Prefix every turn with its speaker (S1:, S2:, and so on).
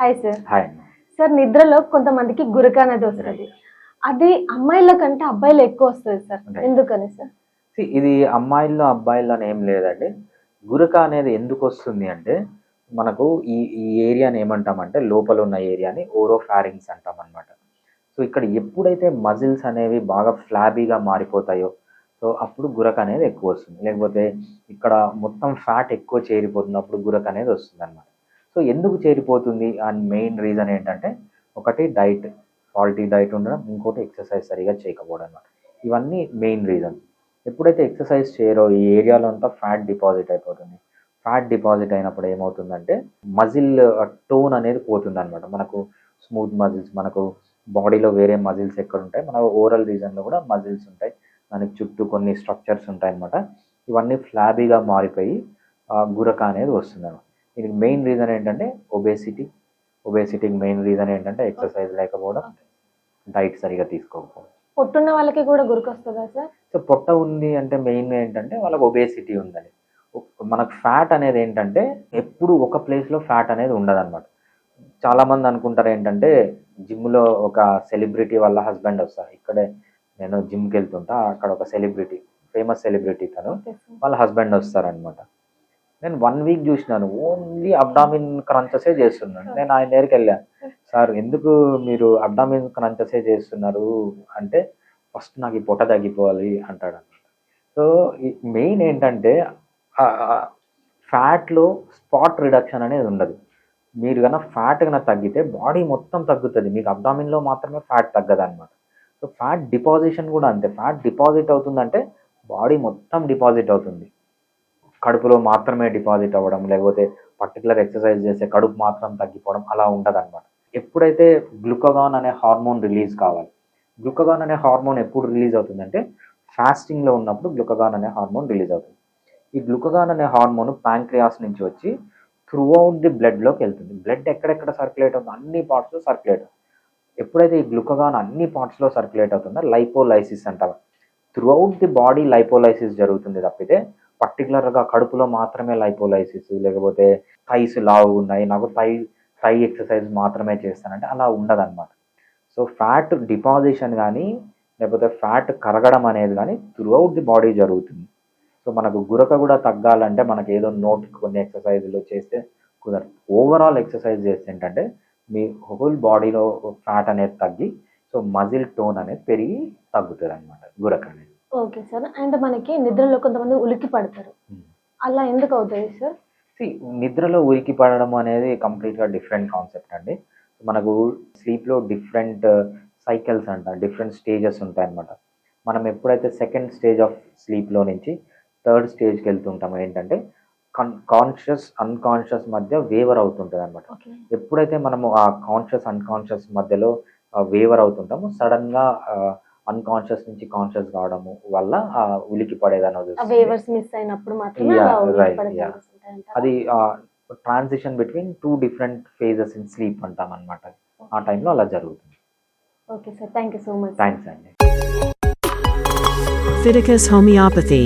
S1: Hi sir
S2: hi
S1: sir నిద్రలో కొంతమందికి గురక అనేది వస్తుంది. అది అమ్మాయిల కంటే అబ్బాయిలు ఎక్కువ వస్తుంది సార్. ఎందుకని సార్
S2: ఇది అమ్మాయిల్లో అబ్బాయిల్లో అని ఏం లేదండి. గురక అనేది ఎందుకు వస్తుంది అంటే మనకు ఈ ఈ ఏరియాని ఏమంటామంటే లోపల ఉన్న ఏరియాని ఓరోఫారింగ్స్ అంటాం అనమాట సో ఇక్కడ ఎప్పుడైతే మజిల్స్ అనేవి బాగా ఫ్లాబీగా మారిపోతాయో సో అప్పుడు గురక అనేది ఎక్కువ వస్తుంది. లేకపోతే ఇక్కడ మొత్తం ఫ్యాట్ ఎక్కువ చేరిపోతున్నప్పుడు గురక అనేది వస్తుంది అనమాట సో ఎందుకు చేరిపోతుంది? అండ్ మెయిన్ రీజన్ ఏంటంటే ఒకటి డైట్ క్వాలిటీ డైట్ ఉండడం ఇంకోటి ఎక్సర్సైజ్ సరిగా చేయకపోవడం అనమాట ఇవన్నీ మెయిన్ రీజన్స్ ఎప్పుడైతే ఎక్సర్సైజ్ చేయరో ఈ ఏరియాలో అంతా ఫ్యాట్ డిపాజిట్ అయిపోతుంది. ఫ్యాట్ డిపాజిట్ అయినప్పుడు ఏమవుతుందంటే మజిల్ టోన్ అనేది పోతుంది అనమాట మనకు స్మూత్ మజిల్స్ మనకు బాడీలో వేరే మజిల్స్ ఎక్కడ ఉంటాయి మన ఓరల్ రీజన్లో కూడా మజిల్స్ ఉంటాయి. దానికి చుట్టూ కొన్ని స్ట్రక్చర్స్ ఉంటాయి అనమాట ఇవన్నీ ఫ్లాబీగా మారిపోయి గురక అనేది వస్తుంది అనమాట దీనికి మెయిన్ రీజన్ ఏంటంటే ఒబేసిటీ ఒబేసిటీకి మెయిన్ రీజన్ ఏంటంటే ఎక్సర్సైజ్ లేకపోవడం డైట్ సరిగా తీసుకోకపోవడం.
S1: పొట్టున్న వాళ్ళకి కూడా గురక వస్తుందా సార్?
S2: సో పొట్ట ఉంది అంటే మెయిన్ ఏంటంటే వాళ్ళకి ఒబేసిటీ ఉందని. మనకు ఫ్యాట్ అనేది ఏంటంటే ఎప్పుడు ఒక ప్లేస్లో ఫ్యాట్ అనేది ఉండదన్నమాట. చాలా మంది అనుకుంటారు ఏంటంటే జిమ్లో ఒక సెలబ్రిటీ వాళ్ళ హస్బెండ్ వస్తారు ఇక్కడే నేను జిమ్కి వెళ్తుంటా అక్కడ ఒక సెలబ్రిటీ ఫేమస్ సెలబ్రిటీ తను. వాళ్ళ హస్బెండ్ వస్తారనమాట నేను వన్ వీక్ చూసినాను. ఓన్లీ అబ్డామిన్ క్రంచసే చేస్తున్నాను. నేను ఆయన దగ్గరికి వెళ్ళాను సార్ ఎందుకు మీరు అబ్డామిన్ క్రంచసే చేస్తున్నారు? అంటే ఫస్ట్ నాకు ఈ పొట్ట తగ్గిపోవాలి అంటాడు సో మెయిన్ ఏంటంటే ఫ్యాట్లో స్పాట్ రిడక్షన్ అనేది ఉండదు. మీరు కన్నా ఫ్యాట్ కన్నా తగ్గితే బాడీ మొత్తం తగ్గుతుంది. మీకు అబ్డామిన్లో మాత్రమే ఫ్యాట్ తగ్గదు అనమాట సో ఫ్యాట్ డిపాజిషన్ కూడా అంతే. ఫ్యాట్ డిపాజిట్ అవుతుందంటే బాడీ మొత్తం డిపాజిట్ అవుతుంది. కడుపులో మాత్రమే డిపాజిట్ అవ్వడం లేకపోతే పర్టికులర్ ఎక్సర్సైజ్ చేస్తే కడుపు మాత్రం తగ్గిపోవడం అలా ఉండదు అనమాట ఎప్పుడైతే గ్లూకగాన్ అనే హార్మోన్ రిలీజ్ కావాలి గ్లూకగాన్ అనే హార్మోన్ ఎప్పుడు రిలీజ్ అవుతుందంటే ఫాస్టింగ్లో ఉన్నప్పుడు గ్లుకగాన్ అనే హార్మోన్ రిలీజ్ అవుతుంది. ఈ గ్లుకగాన్ అనే హార్మోన్ ప్యాంక్రియాస్ నుంచి వచ్చి త్రూ అవుట్ ది బ్లడ్లోకి వెళ్తుంది. బ్లడ్ ఎక్కడెక్కడ సర్క్యులేట్ అవుతుంది అన్ని పార్ట్స్లో సర్క్యులేట్ అవుతుంది. ఎప్పుడైతే ఈ గ్లుకగాన్ అన్ని పార్ట్స్లో సర్క్యులేట్ అవుతుందో లైపోలైసిస్ అంటారు. Throughout the body lipolysis జరుగుతుంది తప్పితే పర్టికులర్గా కడుపులో మాత్రమే లైపోలైసిస్ లేకపోతే థైస్ లావు ఉన్నాయి నాకు థై థై ఎక్సర్సైజ్ మాత్రమే చేస్తానంటే అలా ఉండదన్నమాట. సో ఫ్యాట్ డిపాజిషన్ కానీ లేకపోతే ఫ్యాట్ కరగడం అనేది కానీ త్రూఅవుట్ ది బాడీ జరుగుతుంది. సో మనకు గురక కూడా తగ్గాలంటే మనకి ఏదో నోట్కి కొన్ని ఎక్సర్సైజులు చేస్తే కుదరదు. ఓవరాల్ ఎక్సర్సైజ్ చేస్తే ఏంటంటే మీ హోల్ బాడీలో ఫ్యాట్ అనేది తగ్గి సో మజిల్ టోన్ అనేది పెరిగి తగ్గుతుంది అనమాట గురక అనేది.
S1: Okay sir. అండ్ మనకి నిద్రలో కొంతమంది ఉలికి పడతారు. అలా ఎందుకు అవుతుంది సార్?
S2: నిద్రలో ఉరికి పడడం అనేది కంప్లీట్గా డిఫరెంట్ కాన్సెప్ట్ అండి. మనకు స్లీప్లో డిఫరెంట్ సైకిల్స్ అంట డిఫరెంట్ స్టేజెస్ ఉంటాయన్నమాట. మనం ఎప్పుడైతే సెకండ్ స్టేజ్ ఆఫ్ స్లీప్లో నుంచి థర్డ్ స్టేజ్కి వెళ్తుంటామో ఏంటంటే కాన్ కాన్షియస్ అన్కాన్షియస్ మధ్య వేవర్ అవుతుంటుంది అనమాట ఎప్పుడైతే మనము ఆ కాన్షియస్ అన్కాన్షియస్ మధ్యలో వేవర్ అవుతుంటామో సడన్గా అన్కాన్షియస్ నుంచి కాన్షియస్ కావడము వల్ల ఆ ఉలికి పడేదని
S1: మిస్ అయినప్పుడు మాత్రమే?
S2: అది transition between two different phases in sleep అంటాం అనమాట ఆ టైంలో అలా జరుగుతుంది.
S1: Okay sir thank you so much
S2: thanks అండి
S3: Fiticus homeopathy.